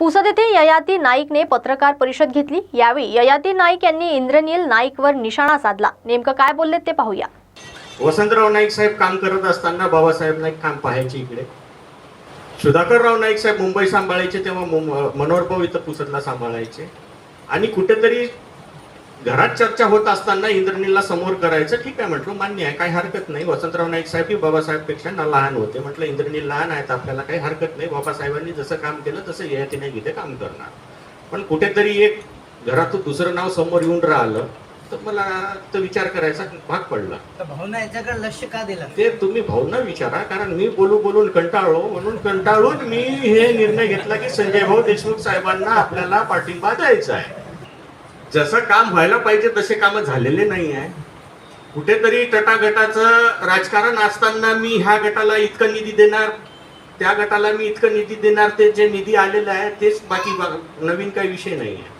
पुसद येथे ययाती नाईकने पत्रकार परिषद घेतली. यावेळी ययाती नाईक यांनी इंद्रनील नाईकवर निशाणा साधला. नेमकं काय बोलले ते पाहूया. वसंतराव नाईक साहेब काम करत असताना बाबासाहेब नाईक काम पाहायचे इकडे. सुधाकरराव नाईक साहेब मुंबई सांभाळायचे तेव्हा मनोहर भाऊ इथं पुसदला सांभाळायचे. आणि कुठेतरी घरात चर्चा होत असताना इंद्रनीलला समोर करायचं ठीक आहे म्हटलं मान्य आहे काही हरकत नाही. वसंतराव नाईक साहेब ही बाबासाहेबपेक्षा ना लहान होते. म्हटलं इंद्रनील लहान आहेत आपल्याला काही हरकत नाही. बाबासाहेबांनी जसं काम केलं तसं ययाती नाईक इथे काम करणार. पण कुठेतरी एक घरातून दुसरं नाव समोर येऊन राहिलं तर मला तो विचार करायचा भाग पडला. भाऊना याच्याकडे लक्ष का दिलं? ते तुम्ही भाऊंना विचारा कारण मी बोलू बोलून कंटाळलो. म्हणून कंटाळून मी हे निर्णय घेतला की संजय भाऊ देशमुख साहेबांना आपल्याला पाठिंबा द्यायचा आहे. जसं काम व्हायला पाहिजे तसे कामं झालेले नाही आहे. कुठेतरी तटागटाचं राजकारण असताना मी ह्या गटाला इतकं निधी देणार त्या गटाला मी इतकं निधी देणार ते जे निधी आलेलं आहे तेच बाकी नवीन काही विषय नाही आहे.